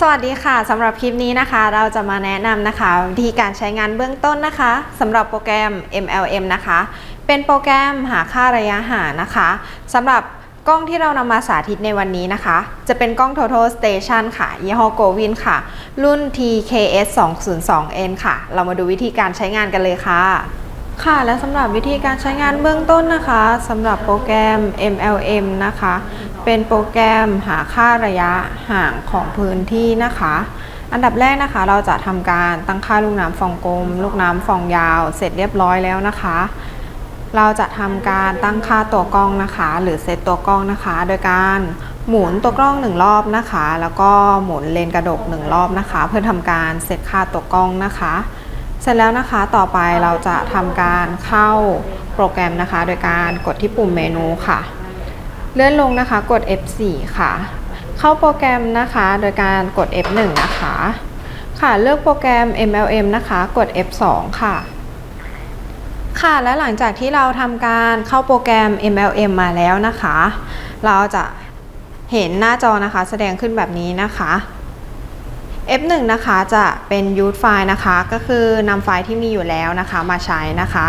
สวัสดีค่ะสำหรับคลิปนี้นะคะ เราจะมาแนะนำนะคะวิธีการใช้งานเบื้องต้นนะคะสำหรับโปรแกรม MLM นะคะ เป็นโปรแกรมหาค่าระยะห่างนะคะสำหรับกล้องที่เรานำมาสาธิตในวันนี้นะคะ จะเป็นกล้อง Total Station ค่ะ ยี่ห้อ Govin ค่ะ รุ่น TKS 202N ค่ะ เรามาดูวิธีการใช้งานกันเลยค่ะ ค่ะ และสำหรับวิธีการใช้งานเบื้องต้นนะคะสำหรับโปรแกรม MLM นะคะ เป็นโปรแกรมหาค่าระยะห่างของพื้นที่นะคะ อันดับแรกนะคะ เราจะทำการตั้งค่าลูกน้ำฟองกลม ลูกน้ำฟองยาว เสร็จเรียบร้อยแล้วนะคะ เราจะทำการตั้งค่าตัวกล้องนะคะ หรือเซตตัวกล้องนะคะ โดยการหมุนตัวกล้องหนึ่งรอบนะคะ แล้วก็หมุนเลนกระดกหนึ่งรอบนะคะ เพื่อทำการเซตค่าตัวกล้องนะคะ เสร็จแล้วนะคะต่อไปเราจะทำการเข้าโปรแกรมนะคะ โดยการกดที่ปุ่มเมนูค่ะ เลื่อนลงนะคะ กด F4 ค่ะ เข้าโปรแกรมนะคะ โดยการกด F1 นะคะ ค่ะ เลือกโปรแกรม MLM นะคะ กด F2 ค่ะ ค่ะ และหลังจากที่เราทำการเข้าโปรแกรม MLM มาแล้วนะคะ เราจะเห็นหน้าจอนะคะ แสดงขึ้นแบบนี้นะคะ F1 นะคะจะเป็น use file นะคะก็คือนำไฟล์ที่มีอยู่แล้วนะคะมาใช้นะคะ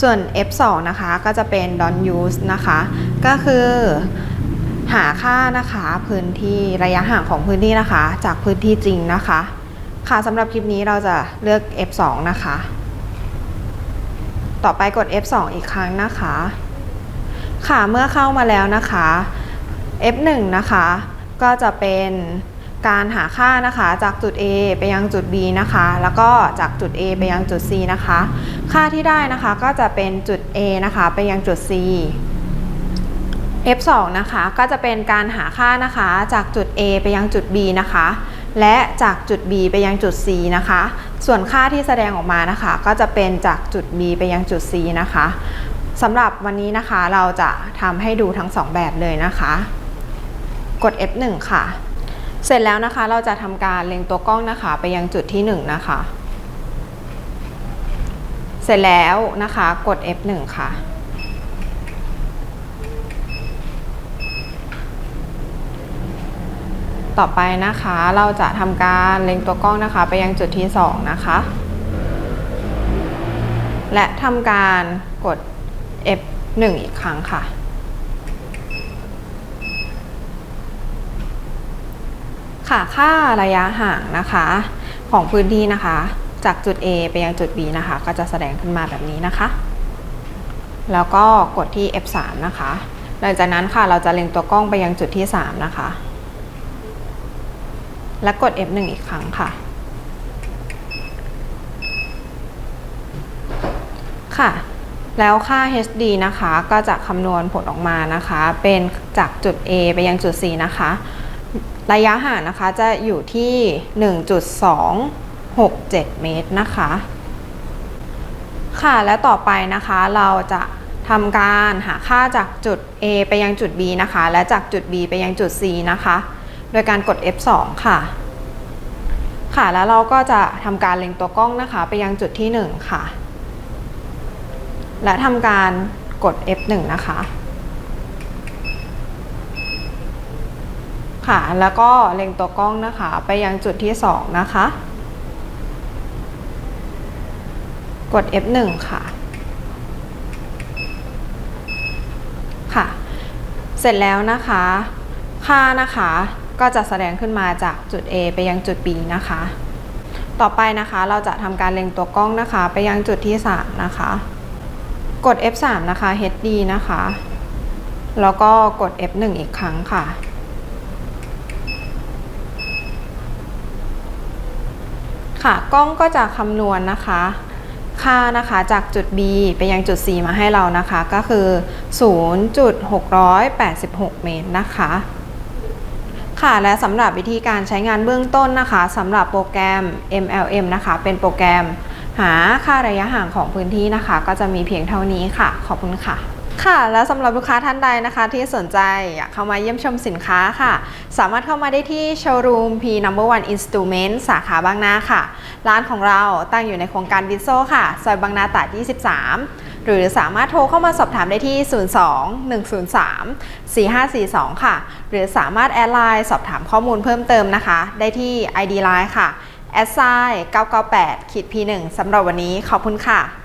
ส่วน F2 นะคะก็จะเป็น don't use นะคะ ก็คือหาค่านะคะพื้นที่ระยะห่างของพื้นที่นะคะ จากพื้นที่จริงนะคะ ค่ะสำหรับคลิปนี้เราจะเลือก F2 นะคะ ต่อไปกด F2 อีกครั้งนะคะ ค่ะเมื่อเข้ามาแล้วนะคะ F1 นะคะ ก็จะเป็น การหาค่านะคะจากจุด A ไปยังจุด B นะคะ แล้วก็จากจุด A ไปยังจุด C นะคะ ค่าที่ได้นะคะก็จะเป็นจุด A นะคะไปยังจุด C F2 นะคะก็จะเป็นการหาค่านะคะจากจุด A ไปยังจุด B นะคะ และจากจุด B ไปยังจุด C นะคะ ส่วนค่าที่แสดงออกมานะคะ ก็จะเป็นจากจุด B ไปยังจุด C นะคะสำหรับวันนี้นะคะเราจะทำให้ดูทั้ง 2 แบบเลยนะคะ กด F1 ค่ะ เสร็จแล้วนะคะเราจะทำการเล็งตัวกล้องนะคะ ไปยังจุดที่ 1 นะคะ เสร็จแล้วนะคะกด F1 ค่ะ ต่อไปนะคะเราจะทำการเล็งตัวกล้องนะคะ ไปยังจุดที่ 2 นะคะ และทำการกด F1 อีกครั้งค่ะ ค่ะค่าระยะห่างนะคะของพื้นที่นะคะ จากจุด A ไปยังจุด B นะคะ ก็จะแสดงขึ้นมาแบบนี้นะคะ แล้วก็กดที่ F3 นะคะ หลังจากนั้นค่ะเราจะเล็งตัวกล้องไปยังจุดที่ 3 นะคะ และกด F1 อีกครั้งค่ะ ค่ะ แล้วค่า HD นะคะ ก็จะคำนวณผลออกมานะคะ เป็นจากจุด A ไปยังจุด C นะคะ ระยะห่างนะคะจะอยู่ที่ 1.267 เมตรนะคะ ค่ะและต่อไปนะคะเราจะทำการหาค่าจากจุด A ไปยังจุด B นะคะ และจากจุด B ไปยังจุด C นะคะ โดยการกด F2 ค่ะ ค่ะแล้วเราก็จะทำการเล็งตัวกล้องนะคะ ไปยังจุดที่ 1 ค่ะ และทำการกด F1 นะคะ ค่ะ แล้วก็เล็งตัวกล้องนะคะ ไปยังจุดที่ 2 นะคะ กด F1 ค่ะ ค่ะ เสร็จแล้วนะคะ ค่านะคะก็จะแสดงขึ้นมาจากจุด A ไปยังจุด B นะคะ ต่อไปนะคะเราจะทำการเล็งตัวกล้องนะคะ ไปยังจุดที่ 3 นะคะ กด F3 นะคะ HD นะคะ แล้วก็กด F1 อีกครั้งค่ะ ค่ะกล้องก็จะคำนวณนะคะ ค่านะคะจากจุด B ไปยังจุด C มาให้เรานะคะ ก็คือ 0.686 เมตรนะคะค่ะและสำหรับวิธีการใช้งานเบื้องต้นนะคะสำหรับโปรแกรม MLM นะคะ เป็นโปรแกรมหาค่าระยะห่างของพื้นที่นะคะ ก็จะมีเพียงเท่านี้ค่ะ ขอบคุณค่ะ ค่ะ และสำหรับลูกค้าท่านใดนะคะที่สนใจอยากเข้ามาเยี่ยมชมสินค้าค่ะ สามารถเข้ามาได้ที่โชว์รูม P Number One Instrument สาขาบางนาค่ะ ร้านของเราตั้งอยู่ในโครงการวิโซค่ะ ซอยบางนาตราด 23 หรือสามารถโทรเข้ามาสอบถามได้ที่ 02-103-4542 ค่ะ หรือสามารถแอดไลน์สอบถามข้อมูลเพิ่มเติมนะคะ ได้ที่ ID Line ค่ะ s i 998ขีด P1 สำหรับวันนี้ขอบคุณค่ะ